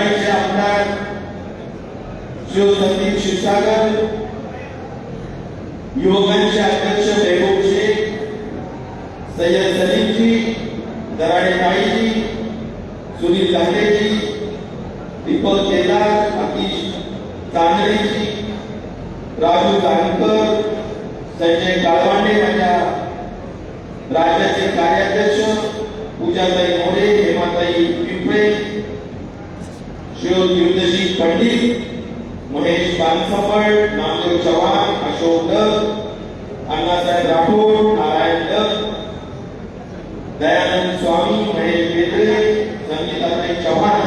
आघाडीचे आमदार शिव संदीप क्षीरसागर युवकांचे अध्यक्ष मेहबूब शेख सय्यद सलीमजी दराडे माळीजी सुनील लांडेजी दीपक केदार अतिश तांदळेजी राजू जानकर संजय काळवांडे माझ्या राज्याचे कार्याध्यक्ष पूजाताई शिव युद्धजी पंडित महेश पानसफळ नामदेव चव्हाण अशोक दत्त अण्णासाहेब राठोड नारायण दत्त दयानंद स्वामी महेश बेदरे संगीताताई चव्हाण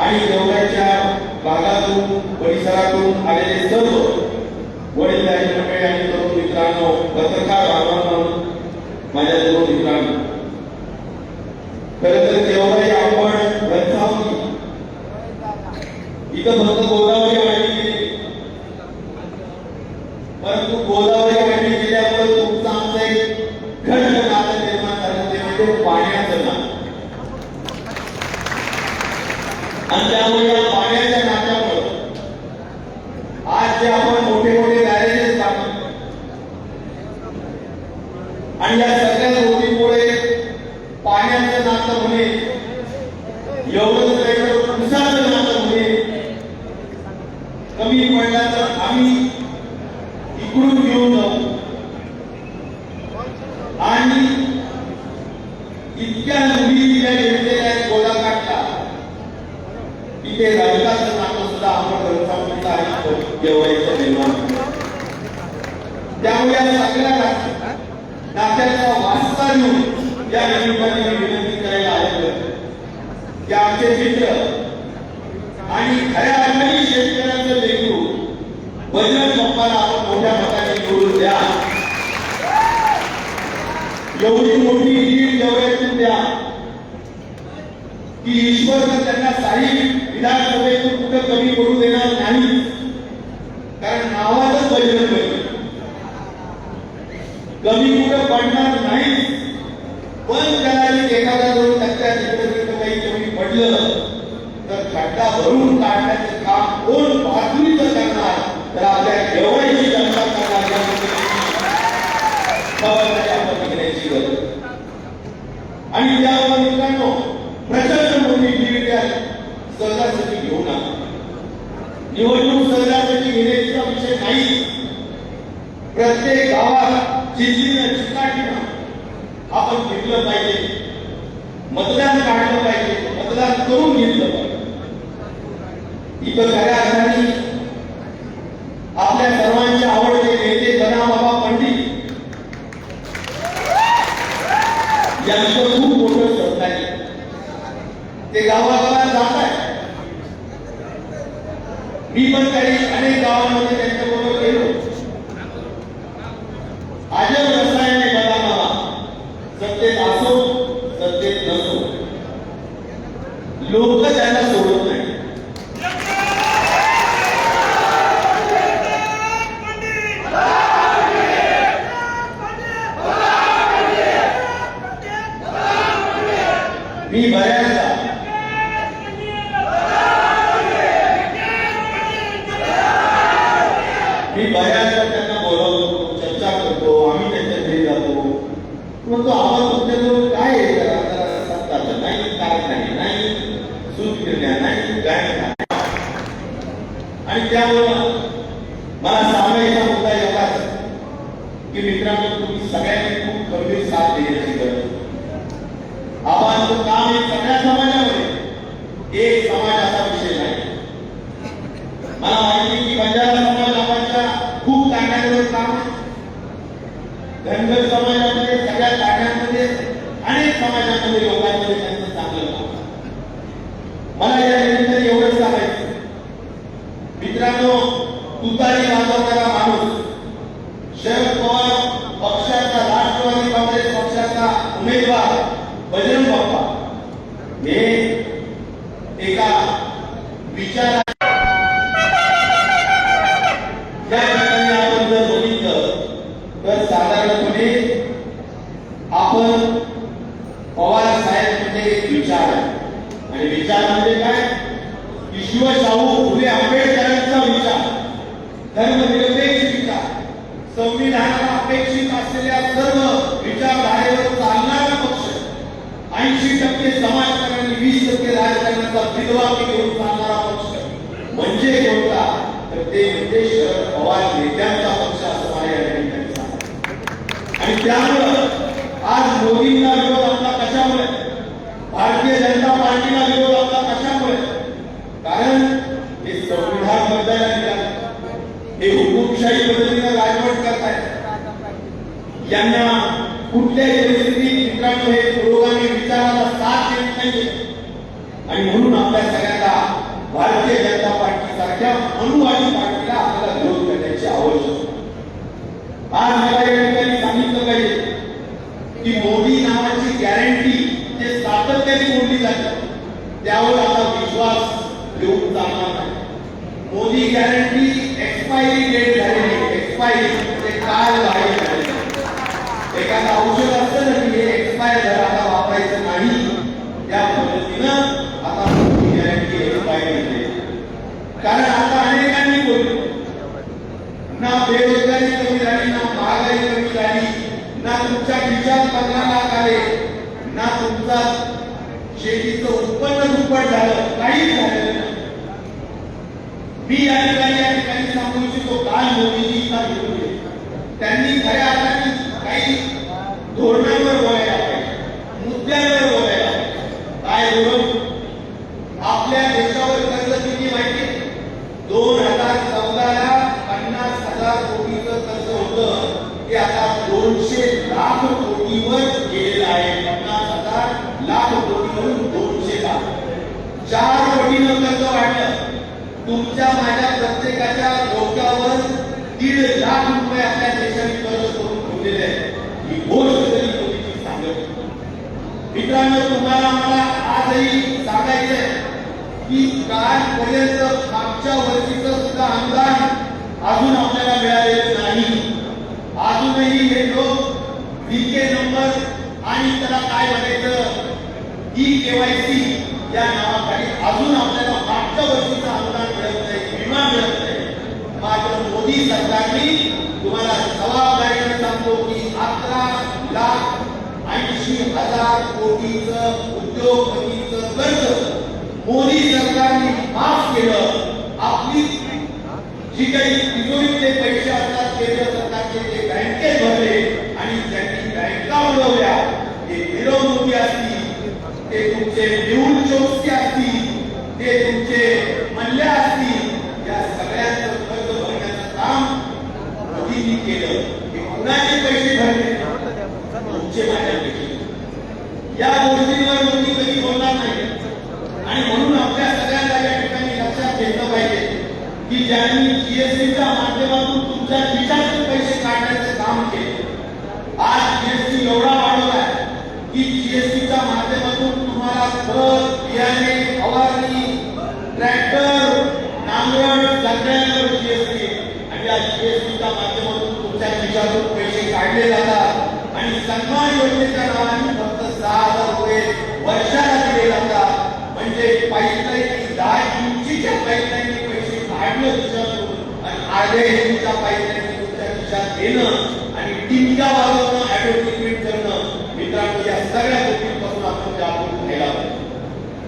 आणि देवळाच्या भागातून परिसरातून आलेले सर्व वडीलधारी मंडळी आणि तरुण मित्रांनो पत्रकार बांधवांनो माझ्या सर्व मित्रांनो. खरं तर तेव्हाही आपण रंथावली इथं फक्त गोदावरी वाढली गेली परंतु गोदावरी वाढली गेल्यामुळे तुमचं आमचं एक घट्ट नातं निर्माण झालं ते म्हणजे पाण्याचं नातं. आणि त्यामुळे या पाण्याच्या नात्यामुळं आज जे आपण मोठे मोठे गॅरेजेस बांधतो आणि या सगळ्या गोष्टींमुळे पाण्याचं नातं म्हणे एवढंच नाही तर उसाचं नातं म्हणे कमी पडला तर आम्ही इकडून घेऊन जाऊ आणि इतक्या मुली ज्या घेतलेल्या आहेत गोलाघाटला तिथे रंगाचं नातं सुद्धा आपण रंगाचं आहे निर्माण त्यामुळे या सगळ्या नात्या- नात्याचा वास्ता घेऊन या निमित्ताने विनंती करायला आलेलो की आमचे मित्र आणि खऱ्या अर्थाने शेतकऱ्यांचं लेकरू बजरंग बाप्पाला आपण मोठ्या मताने निवडून द्या एवढी मोठी लीड जेवढ्यातून द्या की ईश्वर जर त्यांना साई विधानसभेतून कुठं कमी करू देणार नाही कारण नावातच बजरंग आहे. कमी कुठं पडणार नाही. पण कदाचित एखादा दोन टक्क्यात तिकडे काही कमी पडलं तर खड्डा भरून काढण्याचं काम कोण बहादुरीचं करणार? तर आपल्या केवळची जनता करणार यामध्ये खबरदारी आपण घेण्याची गरज आहे. आणि त्यावर मित्रांनो प्रचंड मोठी भीड सहजासहजी घेऊ नका निवडणूक सहजासहजी घेण्याचा विषय नाही प्रत्येक गावात चिकाटीनं आपण घेतलं पाहिजे. मतदान काढलं पाहिजे. मतदान करून घेतलं पाहिजे. इथं खऱ्या अर्थाने आपल्या सर्वांचे आवडते नेते बाबा पंडित यांचं खूप मोठं सहकार्य आहे. ते गावागावात जात आहे मी पण काही अनेक गावांमध्ये त्यांच्याबरोबर गेलो आजब रसायन आहे बदामाला सत्तेत असो सत्तेत नसो लोक त्यांना सोडत नाही मी बऱ्याचदा मी बऱ्याचदा त्यांना बोलावतो चर्चा करतो आम्ही त्यांच्या घरी जातो. मग तो आवाज तुमच्याजवळ काय आहे? नाही काय नाही नाही सूत गिरण्या नाही काय आणि त्यामुळं मला सांगायचा मुद्दा एवढाच की मित्रांनो तुम्ही सगळ्यांनी खूप गंभीर साथ देण्याची गरज माझं काम हे सगळ्या समाजामध्ये. एक समाज विषय नाही. मला माहिती की बंजारा समाज नावाच्या खूप तांड्यांमध्ये काम आहे. धनगर समाजामध्ये सगळ्या तांड्यांमध्ये अनेक समाजामध्ये लोकांमध्ये त्यांचं चांगलं काम मला या निमित्ताने एवढंच सांगायचं मित्रांनो तुतारी वाजवणारा माणूस. शरद पवार पक्षाचा राष्ट्रवादी काँग्रेस पक्षाचा उमेदवार. बजरंग बाप्पा. हे एका विचार आज मोदींना विरोध आपला कशामुळे? भारतीय जनता पार्टीला विरोध आपला कशामुळे? कारण हे संविधान बदलायला निघाले हे हुकुमशाही पद्धतीनं राजवट करतायत. यांना कुठल्याही परिस्थितीत मित्रांनो हे पुरोगामी विचाराला साथ देत नाहीये आणि म्हणून आपल्या सगळ्यांना भारतीय जनता पार्टी सारख्या अनुवादी पार्टीला आपल्याला विरोध करण्याची आवश्यकता आहे. आज मला या ठिकाणी सांगितलं पाहिजे की मोदी नावाची गॅरंटी जे सातत्याने बोलली जाते त्यावर आता विश्वास ठेवून चालणार नाही मोदी गॅरंटी एक्सपायरी डेट झालेली एक्सपायरी ते काल बाहेर झालेली एखादं औषध असतं ना की हे एक्सपायर झालं आता वापरायचं नाही या पद्धतीनं आता मोदी गॅरंटी एक्सपायरी झाली कारण आता अनेकांनी बोललो ना बेरोजगारी कमी झाली ना महागाई कमी झाली ना तुमच्या खिशात पंधरा लाख आले ना तुमचा शेतीचं उत्पन्न दुप्पट झालं काहीच झालेलं नाही मी या ठिकाणी या ठिकाणी सांगू इच्छितो काय मोदीजी काय घेऊन त्यांनी खऱ्या अर्थाने काही धोरणांवर बोलायला पाहिजे मुद्द्यांवर बोलायला काय धोरण आपल्या देशावर कर्ज किती माहिती दोन हजार चौदाला पन्नास हजार कोटीचं कर्ज होतं. ते आता दोनशे लाख कोटीवर गेलेलं आहे पन्नास हजार लाख कोटीवरून दोनशे लाख चार कोटीनं कर्ज वाढलं तुमच्या माझ्या प्रत्येकाच्या डोक्यावर दीड लाख रुपये आपल्या देशाने कर्ज करून ठेवलेले आहे ही गोष्ट तरी मोदीजी सांगत मित्रांनो तुम्हाला मला आजही सांगायचंय की कालपर्यंत मागच्या वर्षीचं सुद्धा अनुदान अजून आपल्याला मिळालेलं नाही. अजूनही हे लोक बीके नंबर आणि त्याला काय म्हणायचं? ई केवायसी त्या नावाखाली अजून आपल्याला मागच्या वर्षीचं अनुदान मिळत नाही विमा मिळत नाही. मात्र मोदी सरकारने तुम्हाला जबाबदारीने सांगतो की अकरा लाख ऐंशी हजार कोटीच उद्योगपतीचं कर्ज मोदी सरकारने माफ केलं. आपली जी काही तिजोरीचे पैसे असतात केंद्र सरकारचे ते बँकेत भरले आणि त्यांनी बँका उडवल्या ते नीरव ते तुमचे मेहुल चौकसी असतील ते तुमचे मल्ल्या असतील या सगळ्यांचं कर्ज भरण्याचं काम मोदींनी केलं. हे कुणाचे पैसे भरले? तुमचे माझ्या पैसे. या गोष्टींवर मोदी कधी बोलणार नाही. आणि म्हणून आपल्या सगळ्यांना या ठिकाणी लक्षात घेतलं पाहिजे की ज्यांनी जीएसटीच्या माध्यमातून तुमच्या खिशातून पैसे काढण्याचं काम केलं. आज जीएसटी एवढा वाढवलाय की जीएसटीच्या माध्यमातून खत बियाणे फवारणी ट्रॅक्टर सगळ्यांवर जीएसटी आणि या जीएसटीच्या माध्यमातून तुमच्या खिशातून पैसे काढले जातात. आणि सन्मान योजनेच्या नावाने फक्त सहा हजार रुपये वर्षाला दिले जातात. म्हणजे पाईपलाईन दहा इंचीच्या पाईपलाईन पैसे काढणं खिशातून आणि अर्ध्या इंचीच्या पाईपलाईन तुमच्या खिशात देणं आणि टिमक्या वाजवणं ऍडव्हर्टिजमेंट करणं मित्रांनो या सगळ्या गोष्टींपासून आपण जागरूक राहायला पाहिजे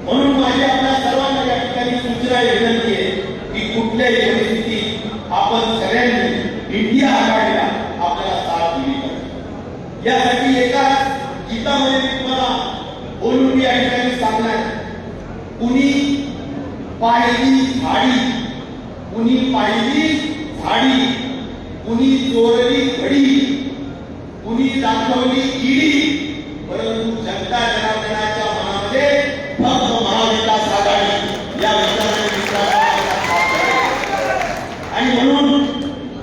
म्हणून माझी आपल्या सर्वांना या ठिकाणी सूचना विनंती आहे की कुठल्याही परिस्थितीत आपण सगळ्यांनी इंडिया आघाडीला आपल्याला साथ दिली पाहिजे. यासाठी एका गीतामध्ये मी तुम्हाला बोलून मी या ठिकाणी सांगणार कुणी पाहिली झाडी कुणी पाहिली झाडी कुणी चोरली घडी कुणी दाखवली ईडी परंतु जनता जनार्दनाच्या मनामध्ये फक्त महाविकास आघाडी या विचाराने विश्वास साथ आहे. आणि म्हणून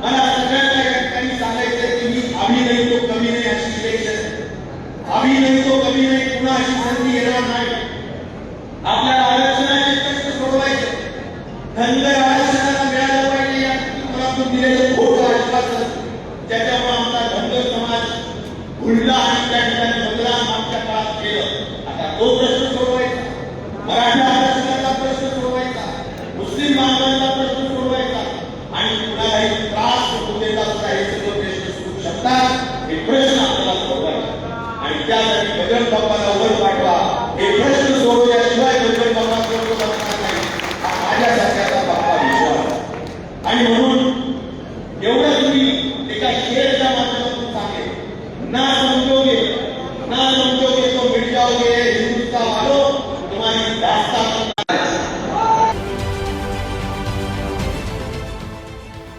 मला सगळ्यांना या ठिकाणी सांगायचं की मी आम्ही नाही तो कमी नाही अशी इलेक्शन आम्ही नाही तो कमी नाही पुन्हा अशी संधी येणार नाही आपल्याला आरक्षणाचे प्रश्न सोडवायचे धनगर आरक्षणाला मिळालं पाहिजे या मला तू दिलेलं खोटं आश्वासन त्याच्यामुळे आमचा धनगर समाज घुलला आणि त्या ठिकाणी बदलाव मागच्या काळात केलं. आता तो प्रश्न सोडवायचा. मराठा आरक्षणाचा प्रश्न सोडवायचा. मुस्लिम बांधवांचा प्रश्न सोडवायचा. आणि कुणालाही त्रास होऊ देता सुद्धा हे सर्व प्रश्न सुटू शकतात हे प्रश्न आपल्याला सोडवायचे. आणि त्यासाठी बजरंग बाप्पाला वर पाठवा.